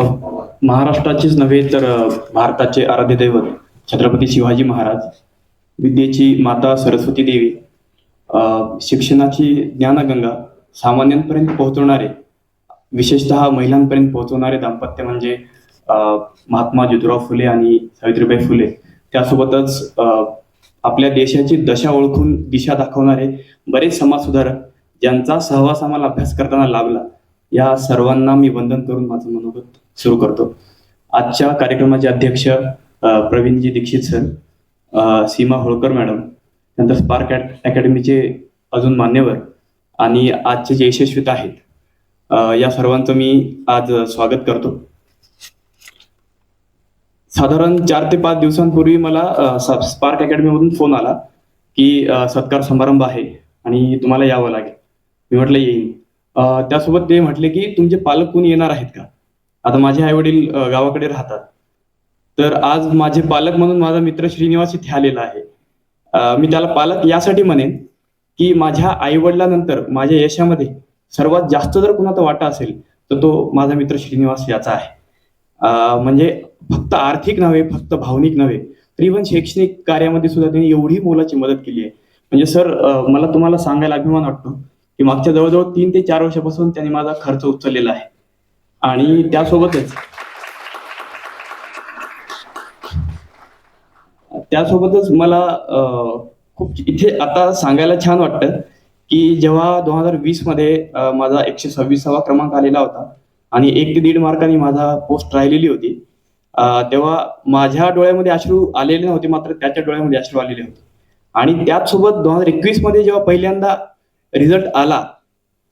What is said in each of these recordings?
महाराष्ट्राचेच नव्हे तर भारताचे आराध्य दैवत छत्रपती शिवाजी महाराज विद्येची माता सरस्वती देवी शिक्षणाची ज्ञानगंगा सामान्यांपर्यंत पोहोचवणारे विशेषतः महिलांपर्यंत पोहोचवणारे दाम्पत्य म्हणजे महात्मा ज्योतिराव फुले आणि सावित्रीबाई फुले. त्यासोबतच आपल्या देशाची दशा ओळखून दिशा दाखवणारे बरेच समाजसुधारक ज्यांचा सहवास आम्हाला अभ्यास करताना लाभला या सर्वांना मी वंदन करून माझं मनोगत सुरू करतो. आजच्या कार्यक्रमाचे अध्यक्ष प्रवीणजी दीक्षित सर सीमा होळकर मॅडम नंतर स्पार्क अकॅडमीचे अजून मान्यवर आणि आजचे जे यशस्वीत आहेत या सर्वांचं मी आज स्वागत करतो. साधारण चार ते पाच दिवसांपूर्वी मला स्पार्क अकॅडमीमधून फोन आला की सत्कार समारंभ आहे आणि तुम्हाला यावं लागेल. मी म्हटलं येईन त्यासोबत ते म्हटले की तुमचे पालक कोणी येणार आहेत का? आता माझे आई वडील गावाकडे राहतात. तर आज माझे पालक म्हणून माझा मित्र श्रीनिवास इथे आलेला आहे. मी त्याला पालक यासाठी म्हणेन की माझ्या आई वडिलानंतर माझ्या यशामध्ये सर्वात जास्त जर कुणाचा वाटा असेल तर तो माझा मित्र श्रीनिवास याचा आहे. म्हणजे फक्त आर्थिक नव्हे फक्त भावनिक नव्हे तर इव्हन शैक्षणिक कार्यामध्ये सुद्धा त्यांनी एवढी मोलाची मदत केली आहे. म्हणजे सर मला तुम्हाला सांगायला अभिमान वाटतो की मागच्या जवळजवळ तीन ते चार वर्षापासून त्यांनी माझा खर्च उचललेला आहे. आणि त्यासोबतच त्यासोबतच मला खूप इथे आता सांगायला छान वाटतं की जेव्हा दोन हजार वीसमध्ये माझा एकशे सव्वीसावा क्रमांक आलेला होता आणि एक ते दीड मार्कांनी माझा पोस्ट राहिलेली होती तेव्हा माझ्या डोळ्यामध्ये अश्रू आलेले नव्हते मात्र त्याच्या डोळ्यामध्ये अश्रू आलेले होते. आणि त्याचसोबत दोन हजार एकवीसमध्ये जेव्हा पहिल्यांदा रिझल्ट आला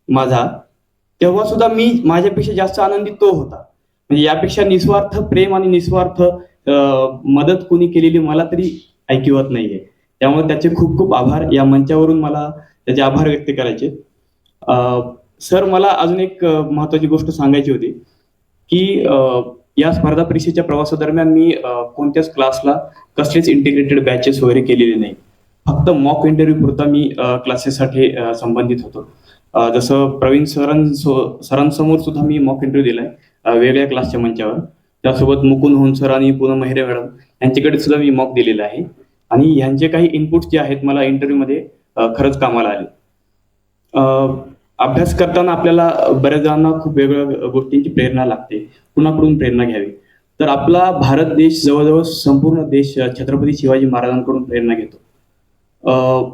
माझा तेव्हा सुद्धा मी माझ्यापेक्षा जास्त आनंदित तो होता. म्हणजे यापेक्षा निस्वार्थ प्रेम आणि निस्वार्थ मदत कोणी केलेली मला तरी ऐकिवत नाहीये. त्यामुळे त्याचे खूप खूप आभार. या मंचावरून मला त्याचे आभार व्यक्त करायचे. सर मला अजून एक महत्वाची गोष्ट सांगायची होती की या स्पर्धा परीक्षेच्या प्रवासादरम्यान मी कोणत्याच क्लासला कसलेच इंटिग्रेटेड बॅचेस वगैरे केलेले नाही. फक्त मॉक इंटरव्ह्यू पुरता मी क्लासेससाठी संबंधित होतो. जसं प्रवीण सरांसो सरांसमोर सुद्धा मी मॉक इंटरव्ह्यू दिलाय वेगळ्या क्लासच्या मंचावर. त्यासोबत मुकुंद होन सर आणि पूनम महिरे मॅडम यांच्याकडे सुद्धा मी मॉक दिलेला आहे. आणि यांचे काही इनपुट्स जे आहेत मला इंटरव्ह्यूमध्ये खरंच कामाला आले. अभ्यास करताना आपल्याला बऱ्याच जणांना खूप वेगवेगळ्या गोष्टींची प्रेरणा लागते. कुणाकडून प्रेरणा घ्यावी? तर आपला भारत देश जवळजवळ संपूर्ण देश छत्रपती शिवाजी महाराजांकडून प्रेरणा घेतो.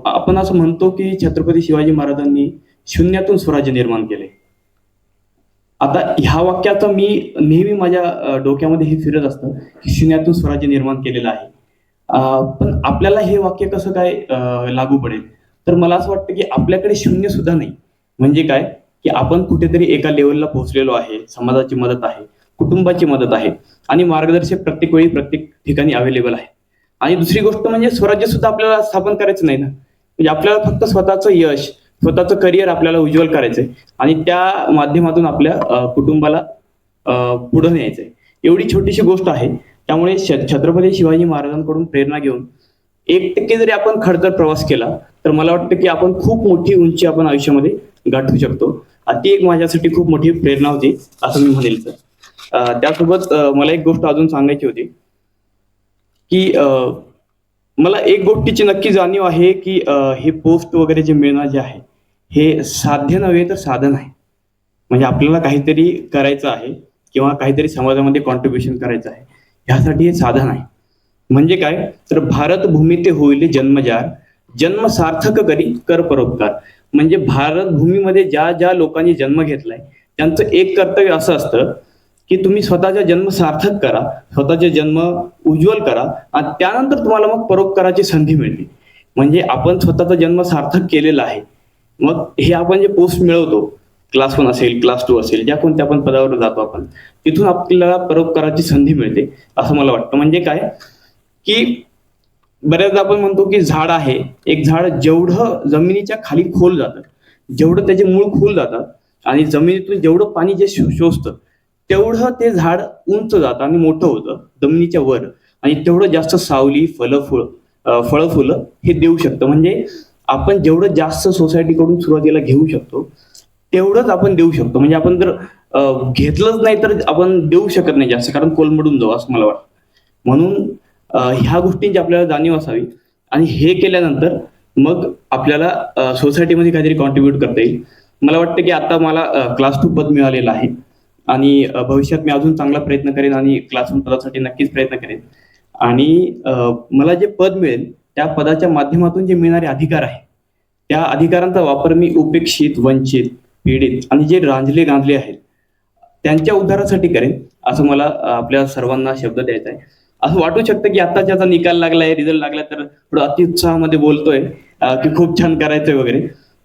आपण असं म्हणतो की छत्रपती शिवाजी महाराजांनी शून्यातून स्वराज्य निर्माण केले. आता ह्या वाक्याचं मी नेहमी माझ्या डोक्यामध्ये हे फिरत असतं की शून्यातून स्वराज्य निर्माण केलेलं आहे. पण आपल्याला हे वाक्य कसं काय लागू पडेल? तर मला असं वाटतं की आपल्याकडे शून्य सुद्धा नाही. म्हणजे काय? की आपण कुठेतरी एका लेवलला पोहोचलेलो आहे समाजाची मदत आहे कुटुंबाची मदत आहे आणि मार्गदर्शक प्रत्येक वेळी प्रत्येक ठिकाणी अवेलेबल आहे. आणि दुसरी गोष्ट म्हणजे स्वराज्य सुद्धा आपल्याला स्थापन करायचं नाही ना. म्हणजे आपल्याला फक्त स्वतःचं यश स्वतःचं करिअर आपल्याला उज्ज्वल करायचंय. आणि त्या माध्यमातून आपल्या कुटुंबाला पुढे न्यायचंय. एवढी छोटीशी गोष्ट आहे. त्यामुळे छ- छत्रपती शिवाजी महाराजांकडून प्रेरणा घेऊन एक टक्के जरी आपण खडतर प्रवास केला तर मला वाटतं की आपण खूप मोठी उंची आपण आयुष्यामध्ये गाठू शकतो. ती एक माझ्यासाठी खूप मोठी प्रेरणा होती असं मी म्हणेल सर. त्यासोबत मला एक गोष्ट अजून सांगायची होती की मला एक गोष्टीची नक्की जाणीव आहे की हे पोस्ट वगैरे जे मिळणं जे आहे हे साध्य नव्हे तर साधन आहे म्हणजे आपल्याला काहीतरी करायचं आहे किंवा काहीतरी समाजामध्ये कॉन्ट्रीब्युशन करायचं आहे ह्यासाठी हे साधन आहे म्हणजे काय? तर भारत भूमी ते होईल जन्मजार जन्म सार्थक करी कर परोपकार. म्हणजे भारत भूमीमध्ये ज्या ज्या लोकांनी जन्म घेतलाय त्यांचं एक कर्तव्य असं असतं की तुम्ही स्वतःचा जन्म सार्थक करा स्वतःचा जन्म उज्ज्वल करा आणि त्यानंतर तुम्हाला मग परोपकाराची संधी मिळते. म्हणजे आपण स्वतःचा जन्म सार्थक केलेला आहे मग हे आपण जे पोस्ट मिळवतो क्लास वन असेल क्लास टू असेल ज्या कोणत्या आपण पदावर जातो आपण तिथून आपल्याला परोपकाराची संधी मिळते असं मला वाटतं. म्हणजे काय? की बऱ्याचदा आपण म्हणतो की झाड आहे एक झाड जेवढं जमिनीच्या खाली खोल जातं जेवढं त्याचे मूळ खोल जातात आणि जमिनीतून जेवढं पाणी जे शोषतं तेवढं ते झाड उंच जातं आणि मोठं होतं जमिनीच्या वर. आणि तेवढं जास्त सावली फळं फुळ फळ फळं फुलं हे देऊ शकतं. म्हणजे आपण जेवढं जास्त सोसायटीकडून सुरुवातीला घेऊ शकतो तेवढंच आपण देऊ शकतो. म्हणजे आपण जर घेतलंच नाही तर आपण देऊ शकत नाही जास्त कारण कोलमडून जाऊ असं मला वाटतं. म्हणून ह्या गोष्टींची आपल्याला जाणीव असावी. आणि हे केल्यानंतर मग आपल्याला सोसायटीमध्ये काहीतरी कॉन्ट्रीब्युट करता येईल. मला वाटतं की आता मला क्लास टू पद मिळालेलं आहे. आणि भविष्यात मी अजून चांगला प्रयत्न करेन आणि क्लास वन पदासाठी नक्कीच प्रयत्न करेन. आणि मला जे पद मिळेल त्या पदाच्या माध्यमातून जे मिळणारे अधिकार आहे त्या अधिकारांचा वापर मी उपेक्षित वंचित पीडित आणि जे रांजले गांजले आहेत त्यांच्या उद्धारासाठी करेन असं मला आपल्या सर्वांना शब्द द्यायचा आहे. असं वाटू शकतं की आता ज्याचा निकाल लागलाय रिझल्ट लागलाय तर थोडं अतिउत्साहामध्ये बोलतोय की खूप छान करायचंय वगैरे.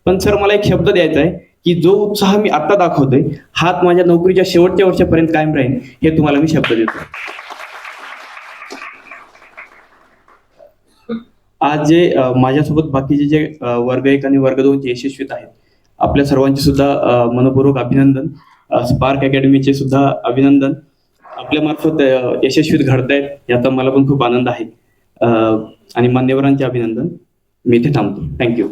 पण सर मला एक शब्द द्यायचा आहे की जो उत्साह मी आता दाखवतोय हात माझ्या नोकरीच्या शेवटच्या वर्षापर्यंत कायम राहील हे तुम्हाला मी शब्द देतो. आज जे माझ्यासोबत बाकीचे जे वर्ग एक आणि वर्ग दोन जे यशस्वीत आहेत आपल्या सर्वांचे सुद्धा मनपूर्वक अभिनंदन. स्पार्क अकॅडमीचे सुद्धा अभिनंदन. आपल्या मार्फत अ, यशस्वीत घडतायत याचा मला पण खूप आनंद आहे. आणि मान्यवरांचे अभिनंदन. मी इथे थांबतो. थँक्यू